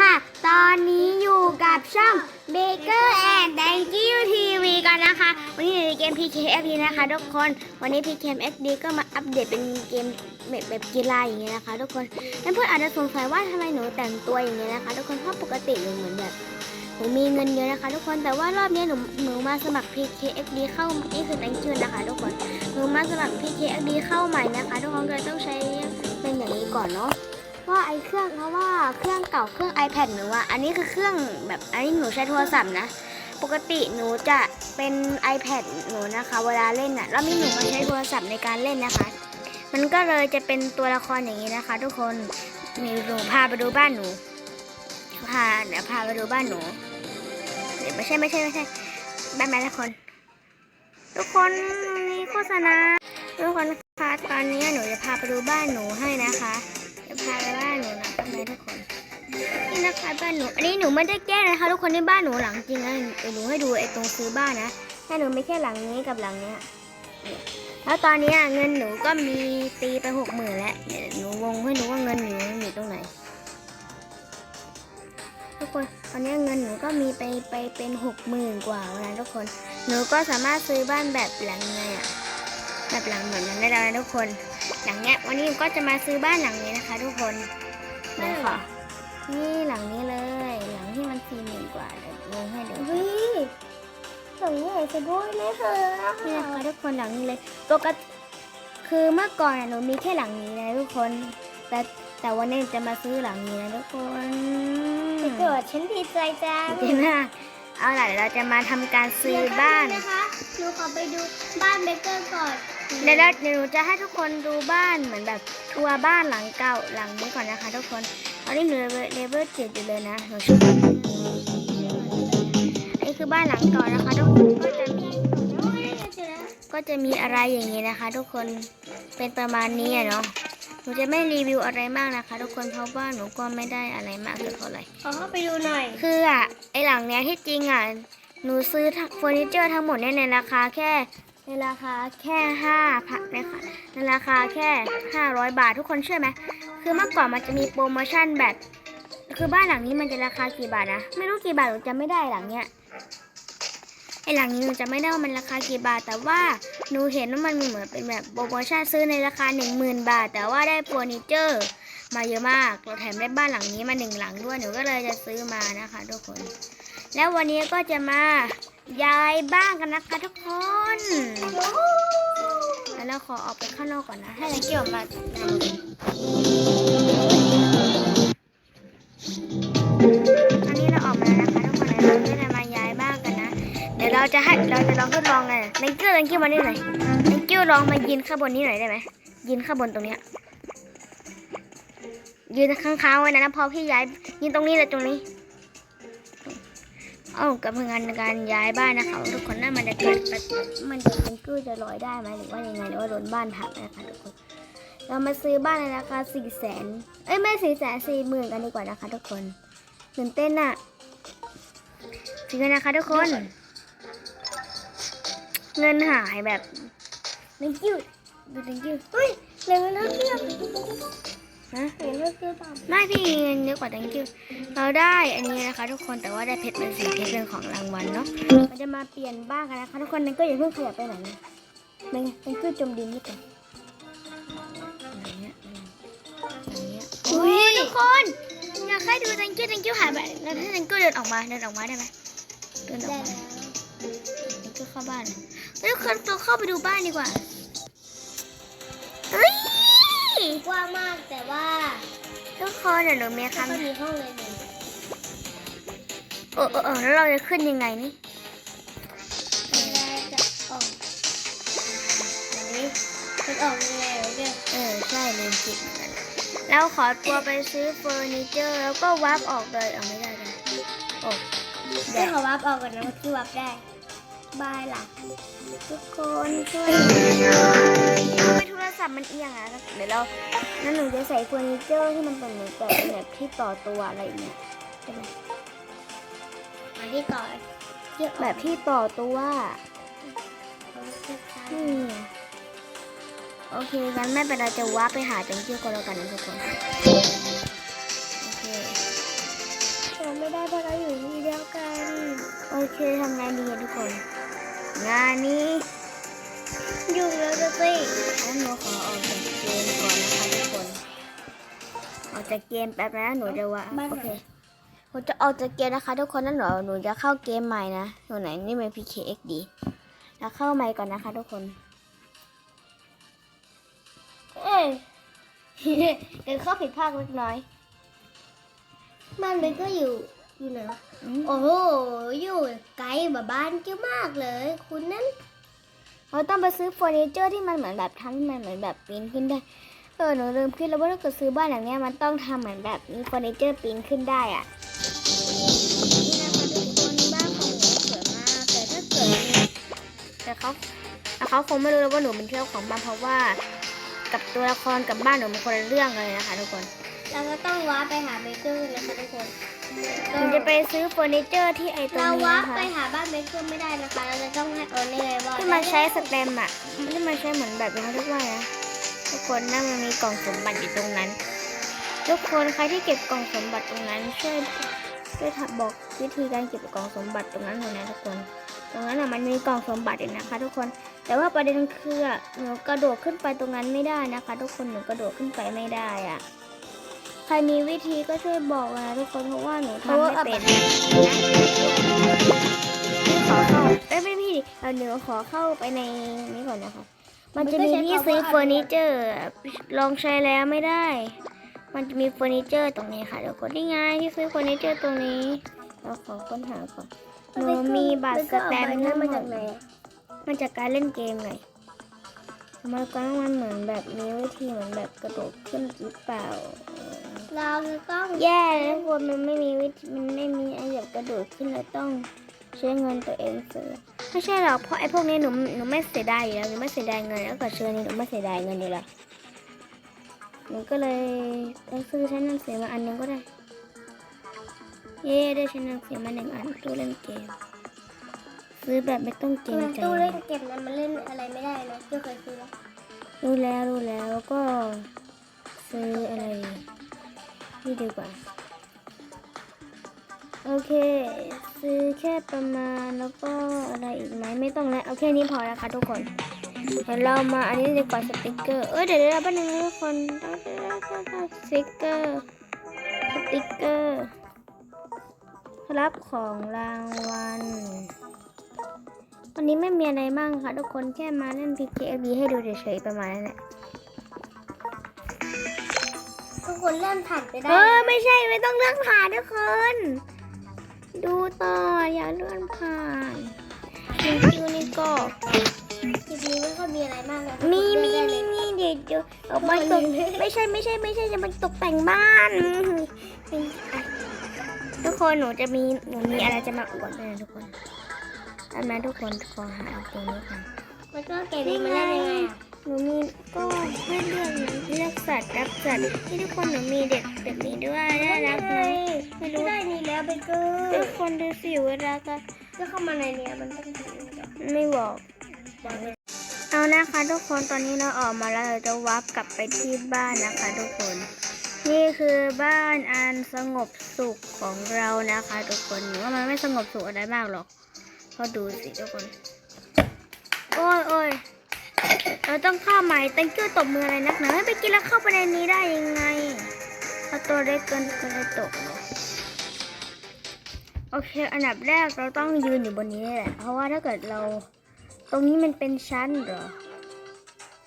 ค่ะ ตอนนี้อยู่กับช่อง Baker and Thank you TV กันนะคะ วันนี้อยู่ในเกม PKFD นะคะทุกคน วันนี้ PKFD ก็มาอัปเดตเป็นเกมแบบแบบกีฬาอย่างเงี้ยนะคะทุกคนเพื่อนอาจจะสงสัยว่าทำไมหนูแต่งตัวอย่างเงี้ยนะคะ ทุกคน เพราะปกติหนูเหมือนแบบหนูมีเงินเยอะนะคะ ทุกคน แต่ว่ารอบนี้หนูหนูมาสมัคร PKFD เข้านี่คือ Thank you นะคะ ทุกคน หนูมาสมัคร PKFD เข้าใหม่นะคะ ทุกคนก็ต้องใช้เป็นอย่างนี้ก่อนเนาะ ว่าไอเครื่องเพราะว่าเครื่องเก่าเครื่อง iPad หนูอะอันนี้คือเครื่องแบบอันนี้หนูใช้โทรศัพท์นะ ปกติหนูจะเป็น iPad หนูนะคะ เวลาเล่นอะแล้วมีหนูมาใช้โทรศัพท์ในการเล่นนะคะ มันก็เลยจะเป็นตัวละครอย่างนี้นะคะ ทุกคนมีหนูพาไปดูบ้านหนูพาเดี๋ยวพาไปดูบ้านหนูเดี๋ยวไม่ใช่ไม่ใช่ไม่ใช่บ้านแม่ทุกคน ทุกคนมีโฆษณาทุกคนคะตอนนี้หนูจะพาไปดูบ้านหนูให้นะคะ จะพาไปบ้านหนูนะทำไมทุกคน นี่นะคะบ้านหนู อันนี้หนูไม่ได้แก้นะคะทุกคนนี่บ้านหนูหลังจริงนะเดี๋ยวหนูให้ดูไอ้ตรงซื้อบ้านนะแค่หนูไม่แค่หลังนี้กับหลังเนี้ยแล้วตอนนี้เงินหนูก็มีตีไปหกหมื่นแล้วเดี๋ยวหนูวงให้หนูว่าเงินหนูอยู่ตรงไหน ทุกคนตอนนี้เงินหนูก็มีไปไปเป็นหกหมื่นกว่าแล้วนะทุกคน หนูก็สามารถซื้อบ้านแบบหลังไงอะ แบบหลังเหมือนนั้นได้แล้วนะทุกคนหลังเนี้ยวันนี้ก็จะมาซื้อบ้านหลังนี้นะคะ ทุกคนเดี๋ยวขอนี่หลังนี้เลย หลังที่มันสี่หมื่นกว่าเดี๋ยวลงให้ดูวิหลังใหญ่ซะด้วยนะคะนี่นะคะทุกคนหลังนี้เลยปกติคือเมื่อก่อนอะหนูมีแค่หลังนี้นะทุกคน แต่แต่วันนี้จะมาซื้อหลังนี้นะทุกคนเกิดฉันดีใจจังดีมากเอาล่ะเดี๋ยวเราจะมาทำการซื้อบ้านเดี๋ยวแป๊บนึงนะคะหนูขอไปดูบ้านเบเกอร์ก่อน เดี๋ยวเดี๋ยวหนูจะให้ทุกคนดูบ้านเหมือนแบบทัวร์บ้านหลังเก่าหลังนี้ก่อนนะคะ ทุกคนตอนนี้หนูเลเวลเจ็ดอยู่เลยนะหนูช่วยอันนี้คือบ้านหลังเก่านะคะทุกคนก็จะมีอ้ยเจอแล้วก็จะมีอะไรอย่างนี้นะคะ ทุกคนเป็นประมาณนี้อะเนาะหนูจะไม่รีวิวอะไรมากนะคะ ทุกคนเพราะว่าหนูก็ไม่ได้อะไรมากเท่าไหร่ขอเข้าไปดูหน่อย คืออะไอหลังเนี้ยที่จริงอะหนูซื้อเฟอร์นิเจอร์ทั้งหมดเนี่ยในราคาแค่ ในราคาแค่ห้าพันนะคะในราคาแค่ห้าร้อยบาททุกคนเชื่อไหมคือเมื่อก่อนมันจะมีโปรโมชั่นแบบ คือบ้านหลังนี้มันจะราคากี่บาทนะไม่รู้กี่บาทหนูจำไม่ได้หลังเนี้ยไอหลังนี้หนูจะไม่ได้ว่ามันราคากี่บาท แต่ว่าหนูเห็นว่ามันเหมือนเป็นแบบโปรโมชั่นซื้อในราคาหนึ่งหมื่นบาท แต่ว่าได้เฟอร์นิเจอร์มาเยอะมากเราแถมได้บ้านหลังนี้มาหนึ่งหลังด้วยหนูก็เลยจะซื้อมานะคะทุกคน แล้ววันนี้ก็จะมา ย้ายบ้านกันนะคะทุกคนแล้วเราขอออกไปข้างนอกก่อนนะ ให้นักเกี่ยวมาอันนี้เราออกมาแล้วนะคะทุกคนเดี๋ยวเราจะได้มาย้ายบ้านกันนะ เดี๋ยวเราจะให้เราจะลองทดลองกันนักเกี่ยวนักเกี่ยวมานี่หน่อยนักเกี่ยวลองมายืนข้างบนนี้หน่อยได้ไหมยืนข้างบนตรงเนี้ยยืนข้างๆไว้นะนะพอพี่ย้ายยืนตรงนี้เลยตรงนี้เอ้ากับงานการย้ายบ้านนะคะทุกคนน่ามันจะเกิดมันจะเป็นกู้จะลอยได้ไหมหรือว่ายังไงหรือว่าโดนบ้านหักนะคะทุกคนเรามาซื้อบ้านในราคาสี่แสนเอ้ยไม่สี่แสนสี่หมื่นกันดีกว่านะคะ ทุกคนตื่นเต้นอะซื้อกันนะคะ ทุกคน เงินหายแบบ thank you ดู thank you เฮ้ยเงินเท่าเทียมฮะเหลือเงินเท่าเทียม เปล่าไม่พี่มีเงินเยอะกว่า thank you เราได้อันนี้นะคะทุกคนแต่ว่าได้เพชรเป็นสีเพชรเป็นของรางวัลเนาะเราจะมาเปลี่ยนบ้านกันนะคะทุกคนนั่นก็อย่าเพิ่งขยับไปไหนนะไม่งั้นมันก็จมดินนี่ก่อนอะไรเงี้ยอะไรเงี้ยโอ้ยทุกคนอยากให้ดู thank you thank you หายไปแล้วถ้า thank you เดินออกมาเดินออกมาได้ไหมเดินออกได้มาแล้ว thank you เข้าบ้านแล้วทุกคนเราเข้าไปดูบ้านดีกว่าเฮ้ย กว้างมากแต่ว่าทุกคนเดี๋ยวหนูมีไม่คำค่อยมีห้องเลยหนึ่งเออเออเออแล้วเราจะขึ้นยังไงนี่แล้วจะออกอันนี้มันออกยังไงวะเนี่ยเออใช่ลืมคิดเหมือนกันแล้วขอตัวไปซื้อเฟอร์นิเจอร์แล้วก็วับออกเลยเอาไม่ได้เลยโอ้เดี๋ยวขอวับออกก่อนนะเมื่อกี้วับได้ บายล่ะ ทุกคนช่วยทำไมโทรศัพท์มันเอียงอะเดี๋ยวเรานั่นหนูจะใส่เฟอร์นิเจอร์ที่มันเป็นเหมือนแบบแบบที่ต่อตัวอะไรอย่างเงี้ยใช่ไหมอันที่ต่อเยอะแบบที่ต่อตัวเขาจะใช้นี่ไงโอเคงั้นไม่เป็นไรจะวับไปหาจังเกี้ยวก็แล้วกันนะทุกคนโอเคไม่ได้เพราะเราอยู่ที่เดียวกัน โอเคทำงานดีอะทุกคน งานนี้อยู่แล้วจะสิงั้นหนูขอออกจากเกมก่อนนะคะทุกคน ออกจากเกมแป๊บนะหนูจะว่าโอเคหนูจะออกจากเกมนะคะ ทุกคนนั่นหนูหนูจะเข้าเกมใหม่นะหนูไหนนี่เป็น PKXD แล้วเข้าใหม่ก่อนนะคะ ทุกคน เอ้ยเกิดข้อผิดพลาดเล็กน้อยบ้านเบเกอร์อยู่ อยู่ไหนวะอืมโอ้โหอยู่ไกลแบบบ้านเจ้ามากเลย คุณนั้นเราต้องไปซื้อเฟอร์นิเจอร์ที่มันเหมือนแบบทำให้มันเหมือนแบบปีนขึ้นได้เออหนูลืมคิดแล้วว่าถ้าเกิดซื้อบ้านอย่างเนี้ยมันต้องทำเหมือนแบบมีเฟอร์นิเจอร์ปีนขึ้นได้อะนี่นะคะทุกคนบ้านของหนูสวยมากแต่ถ้าเกิดแต่เขาแต่เขาคงไม่รู้แล้วว่าหนูเป็นเจ้าของบ้านเพราะว่า กับตัวละครกับบ้านหนูมันคนละเรื่องกันเลยนะคะทุกคน เราก็ต้องว้าร์ปไปหาเบเกอร์นะคะทุกคนหนูจะไปซื้อเฟอร์นิเจอร์ที่ไอตรงเรานี้ว้าร์ปนะคะไปหาบ้านเบเกอร์ไม่ได้นะคะ เราจะต้องให้เอาเนี่ยว่าที่มันใช้สแตมป์อะที่มันใช้เหมือนแบบเขาเรียกว่าไงนะทุกคนนั่นมันมีกล่องสมบัติอยู่ตรงนั้น ทุกคนใครที่เก็บกล่องสมบัติตรงนั้นช่วยช่วยทำบอกวิธีการเก็บกล่องสมบัติตรงนั้นหน่อยนะทุกคน ตรงนั้นอะมันมีกล่องสมบัติอยู่นะคะ ทุกคน แต่ว่าประเด็นคืออะหนูกระโดดขึ้นไปตรงนั้นไม่ได้นะคะ ทุกคนหนูกระโดดขึ้นไปไม่ได้อะ ใครมีวิธีก็ช่วยบอกนะทุกคนเพราะว่าหนูทำไม่เป็นขอเข้าเอ้ยไม่พี่เอาหนูขอเข้าไปในนี้ก่อนนะคะ มันจะมีที่ซื้อเฟอร์นิเจอร์อะลองใช้แล้วไม่ได้ มันจะมีเฟอร์นิเจอร์ตรงนี้ค่ะเดี๋ยวกดได้ไงที่ซื้อเฟอร์นิเจอร์ตรงนี้เราขอค้นหาก่อนหนูมีบัตรสแตมป์นั้ทั้นงหมมาดจากไหนอะมันจากการเล่นเกมไงทำไมก็มันเหมือนแบบมีวิธีเหมือนแบบกระโดดขึ้นหรือเปล่า เราจะต้องแย่แล้วคนมันไม่มีวิธีมันไม่มีไอ้แบบกระโดดขึ้นแล้วต้องใช้เงินตัวเองซื้อไม่ใช่หรอกเพราะไอ้พวกนี้หนูหนูไม่เสียดายอยู่แล้วหนูไม่เสียดายเงินแล้วก็เชิญนี่หนูไม่เสียดายเงินอยู่แล้วหนูก็เลยเอาซื้อชั้นหนังสือมาอันหนึงก็ได้ เย่ได้ชั้นหนังสือมาหนึ่งอันตู้เล่นเกมซื้อแบบไม่ต้องเกรงมันใจตู้เล่นเกมนั้นมันเล่นอะไรไม่ได้นะที่เคยซื้อแล้วรู้แล้วรู้แล้วก็ซื้ออะไร นี่ดีกว่า โอเค ซื้อแค่ประมาณแล้วก็อะไรอีกไหมไม่ต้องแล้วเอาแค่นี้พอแล้วค่ะทุกคนเดี๋ยวเรามาอันนี้ดีกว่าสติกเกอร์เอ้ยเดี๋ยวเดี๋ยวแป๊บนึงนะทุกคนสติกเกอร์สติกเกอร์รับของรางวัลวันนี้ไม่มีอะไรบ้างค่ะทุกคนแค่มาเล่น PKB ให้ดูเฉยๆประมาณนั้นแหละ ทุกคนเล่นผ่านไปได้ เออไม่ใช่ไม่ต้องเลื่อนผ่านทุกคน ดูต่ออย่าเลื่อนผ่านคิวคิวนี่ก็คลิปนี้ไม่ค่อยมีอะไรมากเลยมีมีมีมีเดี๋ยวเดี๋ยวเอามาตกไม่ใช่ไม่ใช่ไม่ใช่จะมาตกแต่งบ้านเป็นอะทุกคนหนูจะมีหนูมีอะไรจะมาอวดด้วยนะทุกคนอันนั้นทุกคนขอหาตรงนี้ก่อนมันก็เกมนี้มันเล่นยังไงอะ หนูมีก็ให้เลือกเลือกสัตว์รับสัตว์ที่ทุกคนหนูมีเด็กแบบนี้ด้วยน่ารักไหมไม่รู้ได้นี่แล้วเบเกอทุกคนดูสิเวลาก็ก็เข้ามาในเนี้ยมันต้องถึงไม่บอกเอานะคะทุกคนตอนนี้เราออกมาแล้วเราจะวับกลับไปที่บ้านนะคะ ทุกคน นี่คือบ้านอันสงบสุขของเรานะคะ ทุกคนว่ามันไม่สงบสุขอะไรมากหรอกเพราะดูสิทุกคน โอ้ยโอ้ย เราต้องข้าใหม่ตั้งชื่อตบมืออะไรนักหนาไม่ไปกินแล้วเข้าไปในนี้ได้ยังไงเพราตัวเล็กเกินกินเลยตกเนาะโอเค อันดับแรกเราต้องยืนอยู่บนนี้แหละ เพราะว่าถ้าเกิดเราตรงนี้มันเป็นชั้นเหรอ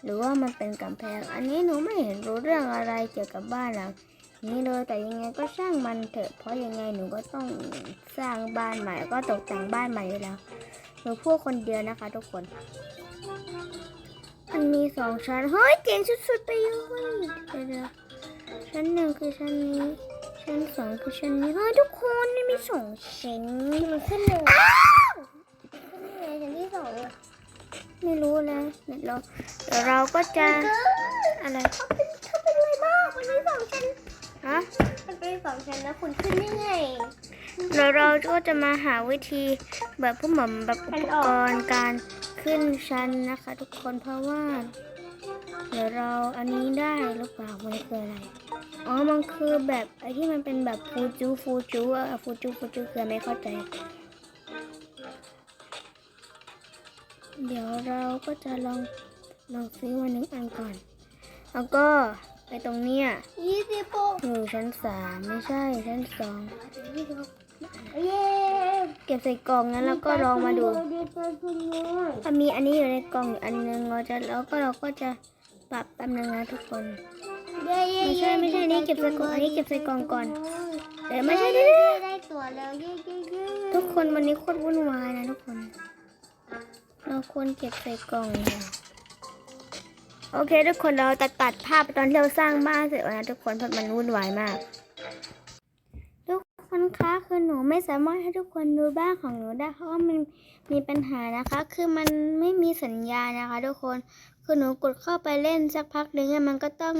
หรือว่ามันเป็นกำแพง อันนี้หนูไม่เห็นรู้เรื่องอะไรเกี่ยวกับบ้านหลังนี้เลย แต่ยังไงก็ช่างมันเถอะ เพราะยังไงหนูก็ต้องสร้างบ้านใหม่ ก็ตกแต่งบ้านใหม่อยู่แล้ว หนูพูดคนเดียวนะคะทุกคน มันมีสองชั้น เฮ้ยเจ๋งสุดๆไปเลยเดี๋ยวเดี๋ยวชั้นหนึ่งคือชั้นนี้ ชั้นสองคือชั้นนี้เฮ้ยทุกคนนี่มีสองชั้นมันขึ้นหนึ่งขึ้นยังไงชั้นที่สองอะไม่รู้นะเดี๋ยวเราเดี๋ยวเราก็จะเบเกอร์อะไรเขาเป็นเขาเป็นอะไรมากมันมีสองชั้นฮะมันเป็นสองชั้นนะคุณขึ้นได้ไงเดี๋ยวเราก็จะมาหาวิธีแบบพวกหม่อมแบบอุชั้นปออกกรณ์การ ขึ้นชั้นนะคะ ทุกคนเพราะว่า เดี๋ยวเราอันนี้ได้หรือเปล่ามันคืออะไรอ๋อมันคือแบบไอ้ที่มันเป็นแบบฟูจูฟูจูอะฟูจูฟูจูคือไม่เข้าใจ เดี๋ยวเราก็จะลองลองซื้อมาหนึ่งอันก่อน แล้วก็ไปตรงเนี้ยยี่สิบหกอยู่ชั้นสามไม่ใช่ชั้นสองยี่สิบหกเย้ เก็บใส่กล่องนั้นแล้วก็ลองมาดูดีใจคุณน้อยถ้ามีอันนี้อยู่ในกล่องอยู่อันนึงเราจะแล้วก็เราก็จะปรับแป๊บนึงนะทุกคนเย้เย้ไม่ใช่ไม่ใช่นี่เก็บใส่กล่องอันนี้เก็บใส่กล่องก่อนเดี๋ยวไม่ไม่ใช่ใช่เดี๋ยวได้ตัวแล้วเย้เย้เย้ทุกคนวันนี้โคตรวุ่นวายนะทุกคน เราควรเก็บใส่กล่องนะโอเค ทุกคนเราตัดตัดภาพตอนที่เราสร้างบ้านเสร็จแล้วนะทุกคนเพราะมันวุ่นวายมากทุก คะคือหนูไม่สามารถให้ทุกคนดูบ้านของหนูได้เพราะว่ามันมีปัญหานะคะ คือมันไม่มีสัญญาณนะคะ ทุกคนคือหนูกดเข้าไปเล่นสักพักหนึ่งมันก็ต้อง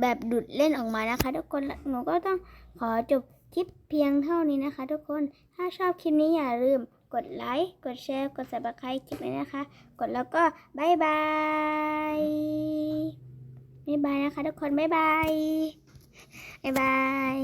แบบดุดเล่นออกมานะคะ ทุกคนหนูก็ต้องขอจบคลิปเพียงเท่านี้นะคะ ทุกคนถ้าชอบคลิปนี้อย่าลืมกดไลค์กดแชร์ กด subscribe คลิปนี้นะคะ กดแล้วก็บายบายบายบายนะคะ ทุกคนบายบายบายบาย